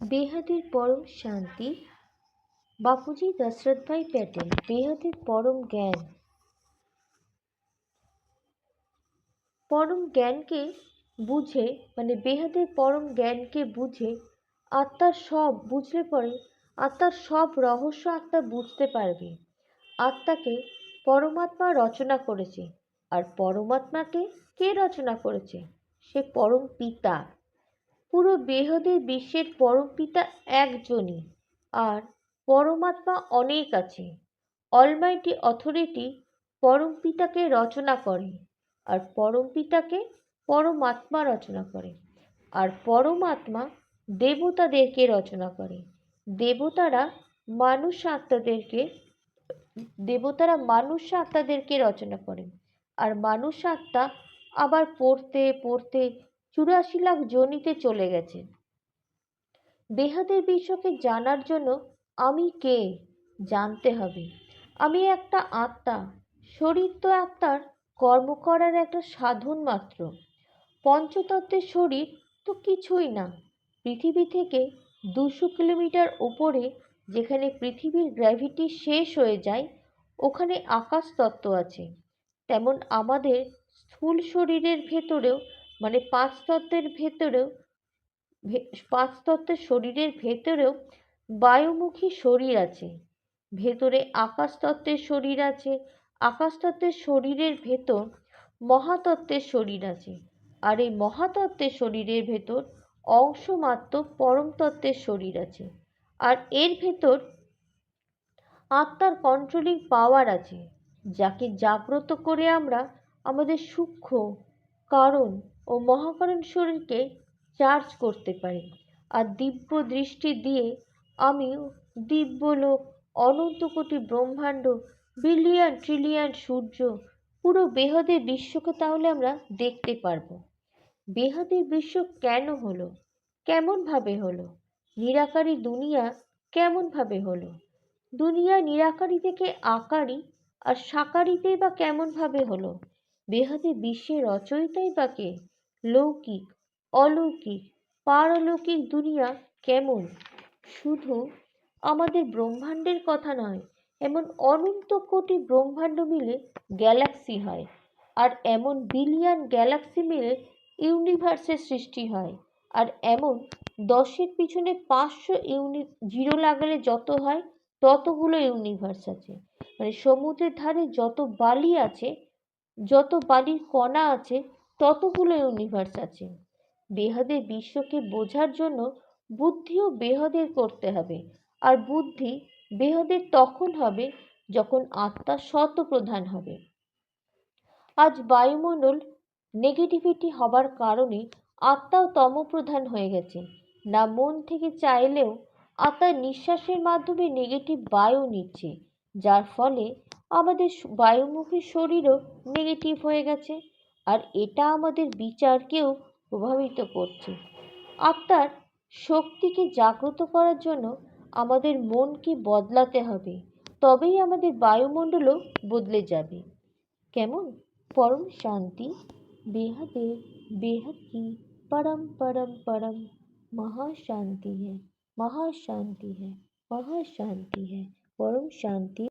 বেহাদের পরম শান্তি। বাপুজি দশরথ ভাই প্যাটেল, বেহাদের পরম জ্ঞান। পরম জ্ঞানকে বুঝে মানে বেহাদের পরম জ্ঞানকে বুঝে আত্মার সব বুঝলে পরে আত্মার সব রহস্য আত্মা বুঝতে পারবে। আত্মাকে পরমাত্মা রচনা করেছে। আর পরমাত্মাকে কে রচনা করেছে? সে পরম পিতা। পুরো বেহদের বিশ্বের পরম পিতা একজনই। আর পরমাত্মা অনেক আছে। অলমাইটি অথরিটি পরম পিতাকে রচনা করে। আর পরম পিতাকে পরমাত্মা রচনা করে। আর পরমাত্মা দেবতাদেরকে রচনা করে। দেবতারা মানুষ আত্মাদেরকে দেবতারা মানুষ আত্মাদেরকে রচনা করেন আর মানুষ আত্মা আবার পড়তে পড়তে চুরাশি লাখ জনিতে চলে গেছে। বেহাদের বিশ্বকে জানার জন্য আমি কে? জানতে হবে। আমি একটা আত্মা। শরীর তো আত্মার, কর্ম করার একটা সাধন মাত্র। পঞ্চতত্ত্বের শরীর তো কিছুই না। পৃথিবী থেকে দুশো কিলোমিটার উপরে, যেখানে পৃথিবীর গ্র্যাভিটি শেষ হয়ে যায়, ওখানে আকাশ তত্ত্ব আছে। তেমন আমাদের স্থূল শরীরের ভেতরেও মানে পাঁচ তত্ত্বের ভেতরেও পাঁচ তত্ত্বের শরীরের ভেতরেও বায়ুমুখী শরীর আছে। ভেতরে আকাশ তত্ত্বের শরীর আছে। আকাশ তত্ত্বের শরীরের ভেতর মহাতত্ত্বের শরীর আছে। আর এই মহাতত্ত্বের শরীরের ভেতর অংশমাত্র পরম তত্ত্বের শরীর আছে। আর এর ভেতর আত্মার কন্ট্রোলিং পাওয়ার আছে, যাকে জাগ্রত করে আমরা আমাদের সূক্ষ্ম কারণ ও মহাকারণ শরীরকে চার্জ করতে পারি। আর দিব্য দৃষ্টি দিয়ে আমি দিব্যলোক অনন্ত কোটি ব্রহ্মাণ্ড বিলিয়ন ট্রিলিয়ন সূর্য, পুরো বেহদের বিশ্বকে তাহলে আমরা দেখতে পারব। বেহাদের বিশ্ব কেন হলো? কেমনভাবে হলো? নিরাকারী দুনিয়া কেমনভাবে হলো? দুনিয়া নিরাকারী থেকে আকারী আর সাকারিতে বা কেমনভাবে হলো? বেহাদে বিশ্বের রচয়িতাই বা কে? লৌকিক, অলৌকিক, পারলৌকিক দুনিয়া কেমন? শুধু আমাদের ব্রহ্মাণ্ডের কথা নয়, এমন অনন্ত কোটি ব্রহ্মাণ্ড মিলে গ্যালাক্সি হয়, আর এমন বিলিয়ন গ্যালাক্সি মিলে ইউনিভার্সের সৃষ্টি হয়, আর এমন দশের পিছনে পাঁচশো ইউনি, জিরো লাগালে যত হয়, ততগুলো ইউনিভার্স আছে। মানে সমুদ্রের ধারে যত বালি আছে, যত বালির কণা আছে ততগুলো ইউনিভার্স আছে। বেহাদের বিশ্বকে বোঝার জন্য বুদ্ধিও বেহদের করতে হবে। আর বুদ্ধি বেহদের তখন হবে যখন আত্মা শতপ্রধান হবে। আজ বায়ুমণ্ডল নেগেটিভিটি হবার কারণে আত্মাও তমপ্রধান হয়ে গেছে। না মন থেকে চাইলেও আত্মার নিঃশ্বাসের মাধ্যমে নেগেটিভ বায়ু নিচ্ছে, যার ফলে আমাদের বায়ুমুখী শরীরও নেগেটিভ হয়ে গেছে। আর এটা আমাদের বিচারকেও প্রভাবিত করছে। আত্মার শক্তিকে জাগ্রত করার জন্য আমাদের মনকে বদলাতে হবে, তবেই আমাদের বায়ুমণ্ডলও বদলে যাবে। কেমন? পরম শান্তি। বেহাদে বেহদ কি পরম পরম পরম। মহাশান্তি হ্যাঁ মহাশান্তি হ্যাঁ মহাশান্তি হ্যাঁ পরম শান্তি।